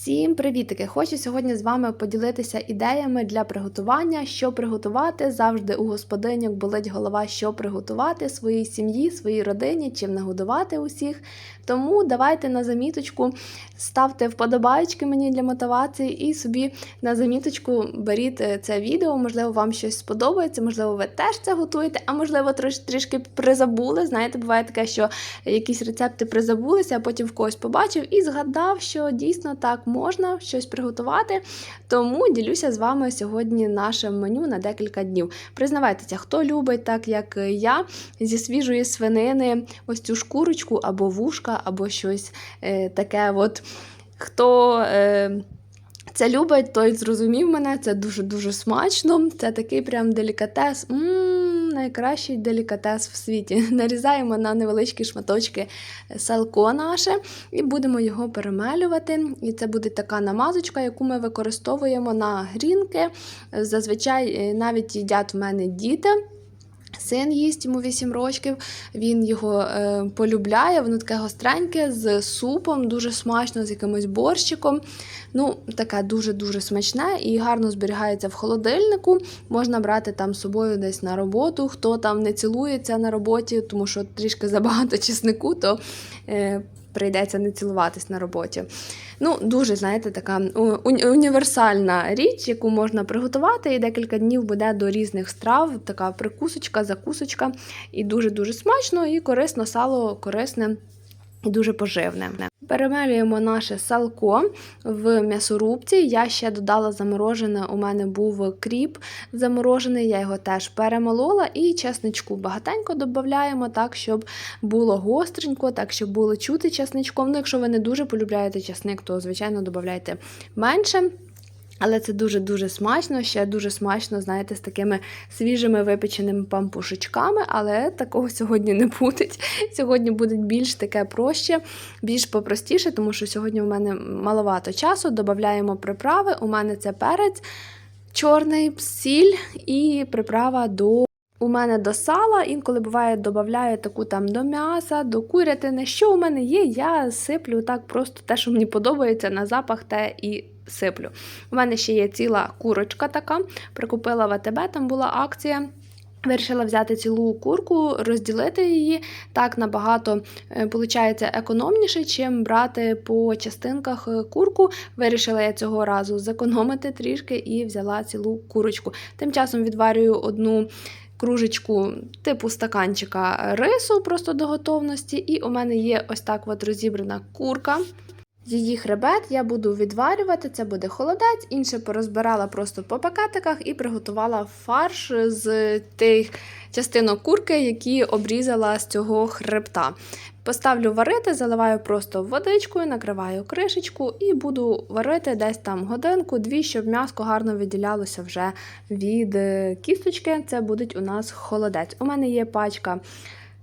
Всім привітики! Хочу сьогодні з вами поділитися ідеями для приготування, що приготувати. Завжди у господинях болить голова, що приготувати своїй сім'ї, своїй родині, чим нагодувати усіх. Тому давайте на заміточку ставте вподобайки мені для мотивації і собі на заміточку беріть е, це відео. Можливо, вам щось сподобається, можливо, ви теж це готуєте, а можливо, трош, трішки призабули. Знаєте, буває таке, що якісь рецепти призабулися, а потім в когось побачив і згадав, що дійсно так можна щось приготувати. Тому ділюся з вами сьогодні нашим меню на декілька днів. Признавайтеся, хто любить, так як я, зі свіжої свинини, ось цю шкурочку або вушка, або щось е, таке. от. Хто е, це любить, той зрозумів мене, це дуже-дуже смачно. Це такий прям делікатес. М-м, найкращий делікатес в світі. Нарізаємо на невеличкі шматочки салко наше і будемо його перемелювати. І це буде така намазочка, яку ми використовуємо на грінки. Зазвичай е, навіть їдять в мене діти. Син їсть йому 8 років, він його е, полюбляє, воно таке гостреньке з супом, дуже смачно, з якимось борщиком. Ну, Таке дуже-дуже смачне і гарно зберігається в холодильнику. Можна брати там з собою десь на роботу. Хто там не цілується на роботі, тому що трішки забагато чеснику, то е, прийдеться не цілуватись на роботі. Ну, Дуже, знаєте, така універсальна річ, яку можна приготувати, і декілька днів буде до різних страв. Така прикусочка, закусочка. І дуже-дуже смачно, і корисно, сало корисне і дуже поживне. Перемелюємо наше салко в м'ясорубці. Я ще додала заморожене, у мене був кріп заморожений, я його теж перемолола і чесничку багатенько додаємо так, щоб було гостренько, так, щоб було чути чесничком. Ну, якщо ви не дуже полюбляєте чесник, то, звичайно, додавайте менше. Але це дуже-дуже смачно, ще дуже смачно, знаєте, з такими свіжими випеченими пампушечками, але такого сьогодні не буде. Сьогодні буде більш таке проще, більш попростіше, тому що сьогодні у мене маловато часу. Додаємо приправи. У мене це перець, чорний сіль і приправа до. У мене до сала, інколи буває, додаю таку там до м'яса, до курятини. Що у мене є, я сиплю так просто те, що мені подобається на запах, те і сиплю. У мене ще є ціла курочка така, прикупила в АТБ, там була акція. Вирішила взяти цілу курку, розділити її так набагато виходить, економніше, чим брати по частинках курку. Вирішила я цього разу зекономити трішки і взяла цілу курочку. Тим часом відварюю одну кружечку типу стаканчика рису просто до готовності. І у мене є ось так от розібрана курка. Її хребет я буду відварювати, це буде холодець, інше порозбирала просто по пакетиках і приготувала фарш з тих частинок курки, які обрізала з цього хребта. Поставлю варити, заливаю просто водичкою, накриваю кришечку і буду варити десь там годинку-дві, щоб м'яско гарно відділялося вже від кісточки. Це буде у нас холодець. У мене є пачка.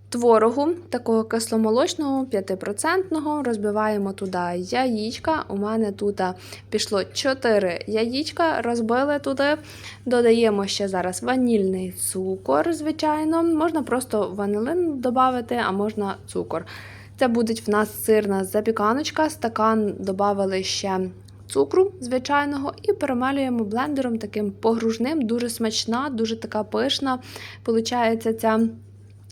Творогу такого кисломолочного 5%, розбиваємо туди яєчка. У мене тут пішло 4 яєчка, розбили туди. Додаємо ще зараз ванільний цукор, звичайно. Можна просто ванилин додати, а можна цукор. Це буде в нас сирна запіканочка, стакан додали ще цукру звичайного і перемалюємо блендером таким погружним, дуже смачна, дуже така пишна. Получається ця.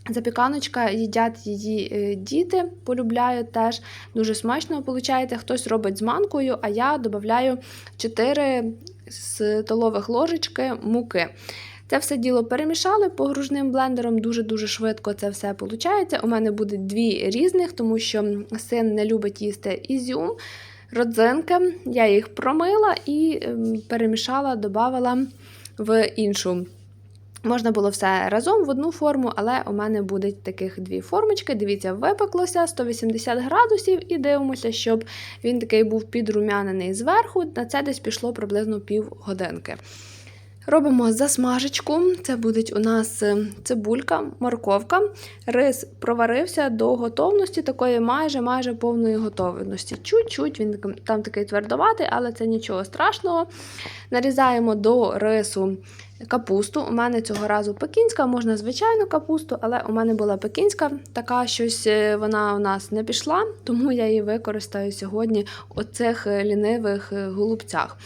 Запіканочка, їдять її діти, полюбляють теж. Дуже смачно виходить. Хтось робить з манкою, а я додаю 4 столових ложечки муки. Це все діло перемішали погружним блендером, дуже-дуже швидко це все виходить. У мене буде дві різних, тому що син не любить їсти ізюм, родзинки. Я їх промила і перемішала, додавала в іншу. Можна було все разом в одну форму, але у мене будуть таких дві формочки. Дивіться, випеклося 180 градусів, і дивимося, щоб він такий був підрум'янений зверху. На це десь пішло приблизно пів годинки. Робимо засмажечку. Це буде у нас е, цибулька, морковка. Рис проварився до готовності, такої майже майже повної готовності. Чуть-чуть він там такий твердоватий, але це нічого страшного. Нарізаємо до рису капусту. У мене цього разу пекінська, можна звичайну капусту, але у мене була пекінська, така щось е, вона у нас не пішла, тому я її використаю сьогодні у цих е, лінивих е, голубцях.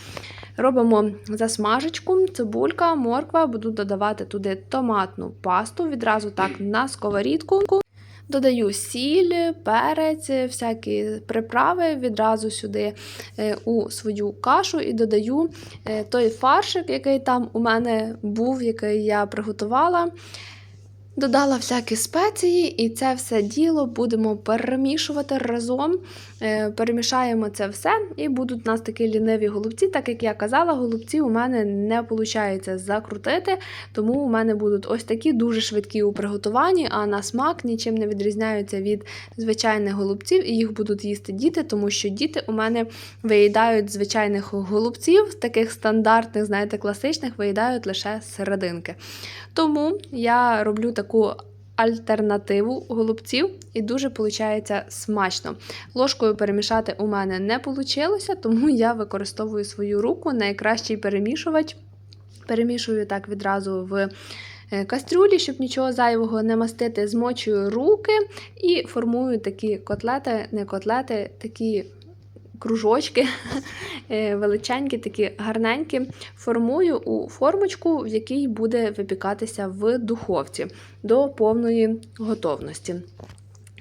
Робимо засмажечку, цибулька, морква, буду додавати туди томатну пасту, відразу так на сковорідку. Додаю сіль, перець, всякі приправи відразу сюди е, у свою кашу і додаю е, той фаршик, який там у мене був, який я приготувала. Додала всякі спеції, і це все діло будемо перемішувати разом. Е, Перемішаємо це все, і будуть у нас такі ліниві голубці. Так як я казала, голубці у мене не виходить закрутити, тому у мене будуть ось такі дуже швидкі у приготуванні, а на смак нічим не відрізняються від звичайних голубців, і їх будуть їсти діти, тому що діти у мене виїдають звичайних голубців, таких стандартних, знаєте, класичних, виїдають лише серединки. Тому я роблю таку альтернативу голубців і дуже виходить смачно. Ложкою перемішати у мене не вийшло, тому я використовую свою руку, найкращий перемішувач. Перемішую так відразу в е, кастрюлі, щоб нічого зайвого не мастити, змочую руки і формую такі котлети, не котлети, такі кружочки е, величенькі, такі гарненькі. Формую у формочку, в якій буде випікатися в духовці до повної готовності.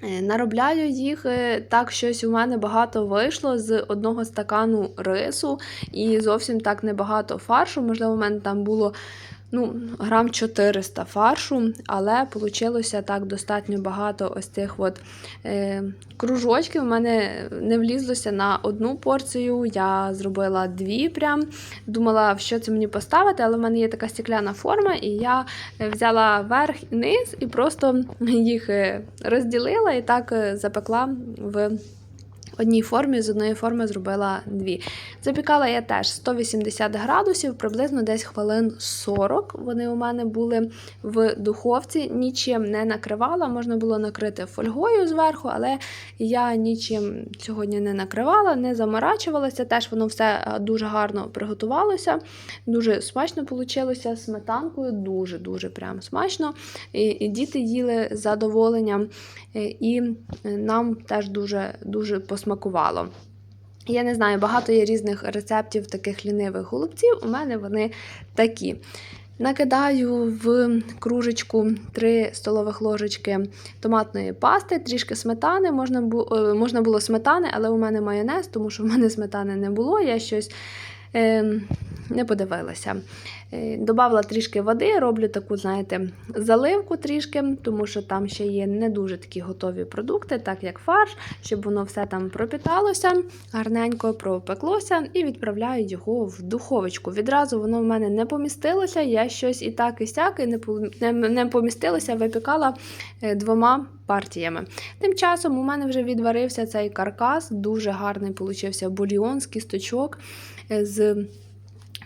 Е, Наробляю їх е, так, щось у мене багато вийшло з одного стакану рису і зовсім так небагато фаршу. Можливо, у мене там було ну, грам 400 фаршу, але вийшло так достатньо багато ось цих от, е, кружочків. У мене не влізлося на одну порцію, я зробила дві прям. Думала, що це мені поставити, але в мене є така стекляна форма, і я е, взяла верх і низ і просто їх е, розділила і так е, запекла в одній формі, з одної форми зробила дві. Запікала я теж 180 градусів, приблизно десь хвилин 40. Вони у мене були в духовці, нічим не накривала. Можна було накрити фольгою зверху, але я нічим сьогодні не накривала, не заморачувалася. Теж воно все е, дуже гарно приготувалося, дуже смачно вийшло сметанкою, дуже-дуже прям смачно. І, і діти їли з задоволенням, е, і е, нам теж дуже, дуже посмакувало. Я не знаю, багато є різних рецептів таких лінивих голубців. У мене вони такі. Накидаю в кружечку 3 столових ложечки томатної пасти, трішки сметани. Е, можна було сметани, але у мене майонез, тому що в мене сметани не було. Я щось не подивилася. Е, Добавила трішки води, роблю таку, знаєте, заливку трішки, тому що там ще є не дуже такі готові продукти, так як фарш, щоб воно все там пропіталося, гарненько пропеклося, і відправляю його в духовочку. Відразу воно в мене не помістилося, я щось і так, і сяк, і не помістилося, випікала е, двома партіями. Тим часом у мене вже відварився цей каркас, дуже гарний получився бульйон з кісточок. З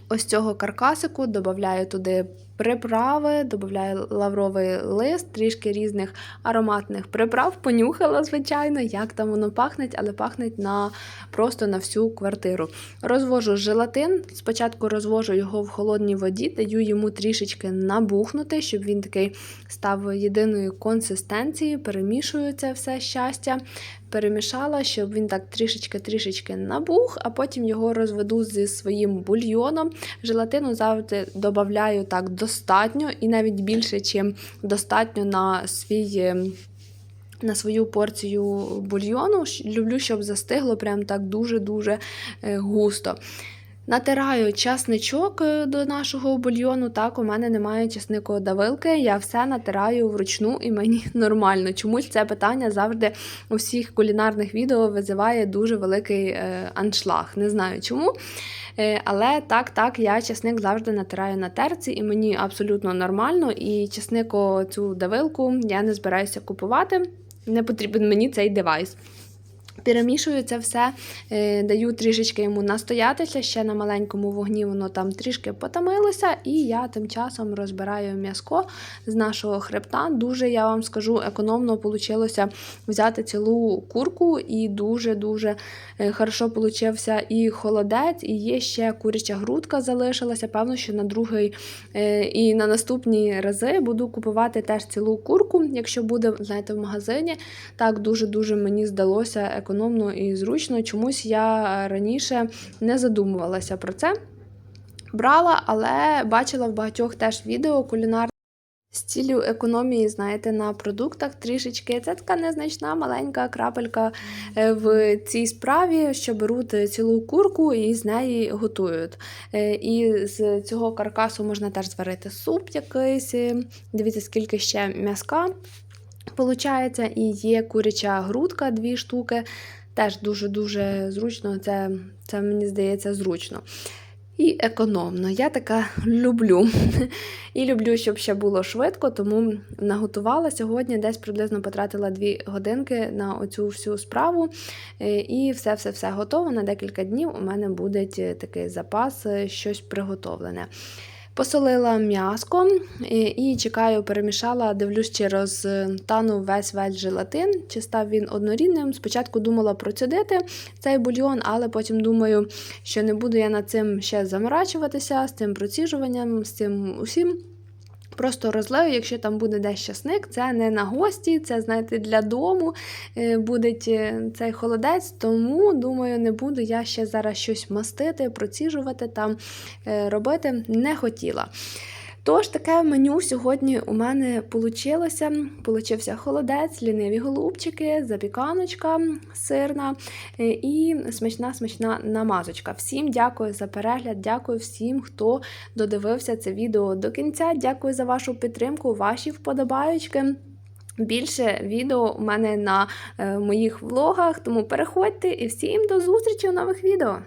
ось цього каркасику, додаю туди приправи, додаю лавровий лист, трішки різних ароматних приправ. Понюхала, звичайно, як там воно пахне, але пахне на, просто на всю квартиру. Розвожу желатин. Спочатку розвожу його в холодній воді, даю йому трішечки набухнути, щоб він такий став єдиної консистенції, перемішую це все щастя. Перемішала, щоб він так трішечки-трішечки набух, а потім його розведу зі своїм бульйоном. Желатину завжди додаю так достатньо і навіть більше, чим достатньо на свій. е, На свою порцію бульйону люблю, щоб застигло прям так дуже-дуже е, густо. Натираю часничок е, до нашого бульйону. Так, у мене немає часникодавилки, я все натираю вручну і мені нормально. Чомусь це питання завжди у всіх кулінарних відео визиває дуже великий е, аншлаг. Не знаю чому. Е, Але так, так, я часник завжди натираю на терці, і мені абсолютно нормально. І часнико цю давилку я не збираюся купувати. Не потрібен мені цей девайс. Перемішую це все, е, даю трішечки йому настоятися, ще на маленькому вогні воно там трішки потомилося, і я тим часом розбираю м'язко з нашого хребта. Дуже, я вам скажу, економно вийшло взяти цілу курку, і дуже-дуже е, хорошо получився і холодець, і є ще куряча грудка залишилася. Певно, що на другий е, і на наступні рази буду купувати теж цілу курку, якщо буде, знаєте, в магазині. Так дуже-дуже мені здалося економно і зручно. Чомусь я раніше не задумувалася про це. Брала, але бачила в багатьох теж відео кулінар. З ціллю економії, знаєте, на продуктах трішечки. Це така незначна маленька крапелька е, в цій справі, що беруть цілу курку і з неї готують. Е, І з цього каркасу можна теж зварити суп якийсь. Дивіться, скільки ще м'язка. Получається, і є куряча грудка, дві штуки. Теж дуже-дуже зручно, це, це мені здається зручно. І економно. Я така люблю. І люблю, щоб ще було швидко, тому наготувала сьогодні, десь приблизно потратила 2 годинки на оцю всю справу. Е, І все-все-все готово. На декілька днів у мене буде такий запас, е, щось приготовлене. Посолила м'яско і, і чекаю, перемішала, дивлюсь, чи розтанув весь весь желатин, чи став він однорідним. Спочатку думала процідити цей бульйон, але потім думаю, що не буду я над цим ще заморачуватися, з цим проціжуванням, з цим усім. Просто розлею, якщо там буде десь часник, це не на гості, це, знаєте, для дому е, буде цей холодець, тому, думаю, не буду я ще зараз щось мастити, проціжувати там, е, робити не хотіла. Тож, таке меню сьогодні у мене вийшло. Получився холодець, ліниві голубчики, запіканочка сирна е, і смачна-смачна намазочка. Всім дякую за перегляд, дякую всім, хто додивився це відео до кінця. Дякую за вашу підтримку, ваші вподобаючки. Більше відео у мене на е, моїх влогах, тому переходьте і всім до зустрічі у нових відео!